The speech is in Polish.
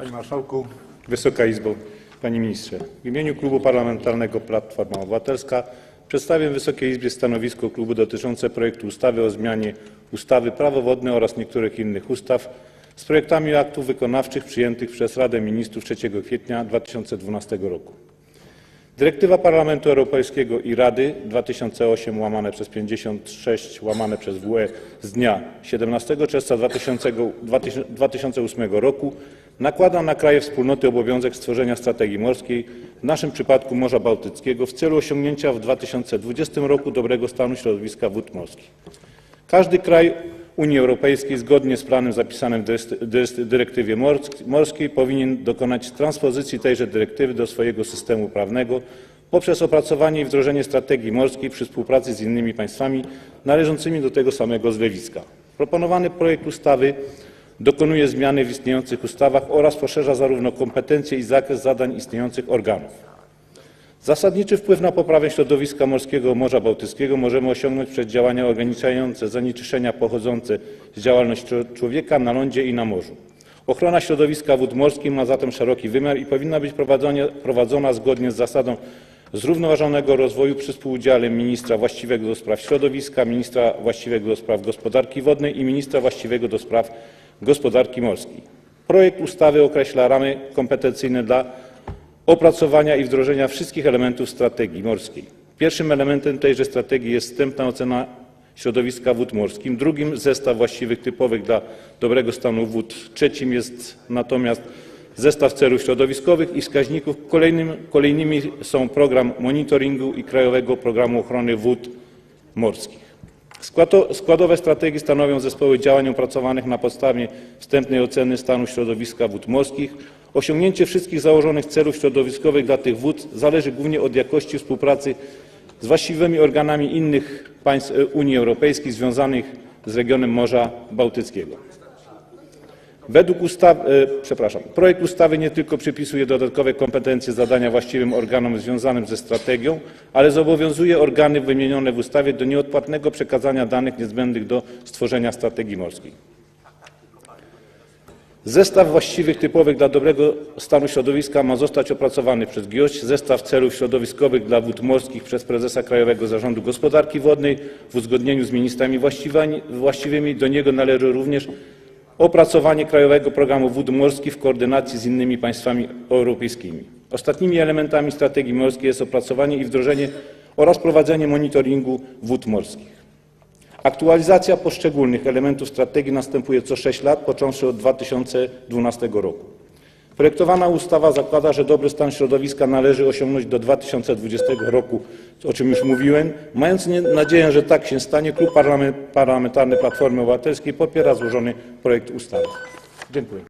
Panie Marszałku, Wysoka Izbo, Panie Ministrze, w imieniu Klubu Parlamentarnego Platforma Obywatelska przedstawiam Wysokiej Izbie stanowisko klubu dotyczące projektu ustawy o zmianie ustawy Prawo wodne oraz niektórych innych ustaw z projektami aktów wykonawczych przyjętych przez Radę Ministrów 3 kwietnia 2012 roku. Dyrektywa Parlamentu Europejskiego i Rady 2008 łamane przez 56 łamane przez WE z dnia 17 czerwca 2000 2008 roku nakłada na kraje wspólnoty obowiązek stworzenia strategii morskiej, w naszym przypadku Morza Bałtyckiego, w celu osiągnięcia w 2020 roku dobrego stanu środowiska wód morskich. Każdy kraj Unii Europejskiej zgodnie z planem zapisanym w dyrektywie morsk- morskiej powinien dokonać transpozycji tejże dyrektywy do swojego systemu prawnego poprzez opracowanie i wdrożenie strategii morskiej przy współpracy z innymi państwami należącymi do tego samego zlewiska. Proponowany projekt ustawy dokonuje zmiany w istniejących ustawach oraz poszerza zarówno kompetencje i zakres zadań istniejących organów. Zasadniczy wpływ na poprawę środowiska morskiego Morza Bałtyckiego możemy osiągnąć przez działania ograniczające zanieczyszczenia pochodzące z działalności czło- człowieka na lądzie i na morzu. Ochrona środowiska wód morskich ma zatem szeroki wymiar i powinna być prowadzona zgodnie z zasadą zrównoważonego rozwoju przy współudziale ministra właściwego do spraw środowiska, ministra właściwego do spraw gospodarki wodnej i ministra właściwego do spraw gospodarki morskiej. Projekt ustawy określa ramy kompetencyjne dla opracowania i wdrożenia wszystkich elementów strategii morskiej. Pierwszym elementem tejże strategii jest wstępna ocena środowiska wód morskich, drugim zestaw właściwych typowych dla dobrego stanu wód, trzecim jest natomiast zestaw celów środowiskowych i wskaźników. Kolejnym, kolejnymi są program monitoringu i Krajowego Programu Ochrony Wód Morskich. Składo- Składowe strategii stanowią zespoły działań opracowanych na podstawie wstępnej oceny stanu środowiska wód morskich. Osiągnięcie wszystkich założonych celów środowiskowych dla tych wód zależy głównie od jakości współpracy z właściwymi organami innych państw Unii Europejskiej związanych z regionem Morza Bałtyckiego. Projekt ustawy nie tylko przypisuje dodatkowe kompetencje zadania właściwym organom związanym ze strategią, ale zobowiązuje organy wymienione w ustawie do nieodpłatnego przekazania danych niezbędnych do stworzenia strategii morskiej. Zestaw właściwych typowych dla dobrego stanu środowiska ma zostać opracowany przez GIOŚ, zestaw celów środowiskowych dla wód morskich przez prezesa Krajowego Zarządu Gospodarki Wodnej w uzgodnieniu z ministrami właściwymi. Do niego należy również opracowanie Krajowego Programu Wód Morskich w koordynacji z innymi państwami europejskimi. Ostatnimi elementami strategii morskiej jest opracowanie i wdrożenie oraz prowadzenie monitoringu wód morskich. Aktualizacja poszczególnych elementów strategii następuje co 6 lat, począwszy od 2012 roku. Projektowana ustawa zakłada, że dobry stan środowiska należy osiągnąć do 2020 roku, o czym już mówiłem. Mając nadzieję, że tak się stanie, Klub Parlamen- Parlamentarny Platformy Obywatelskiej popiera złożony projekt ustawy. Dziękuję.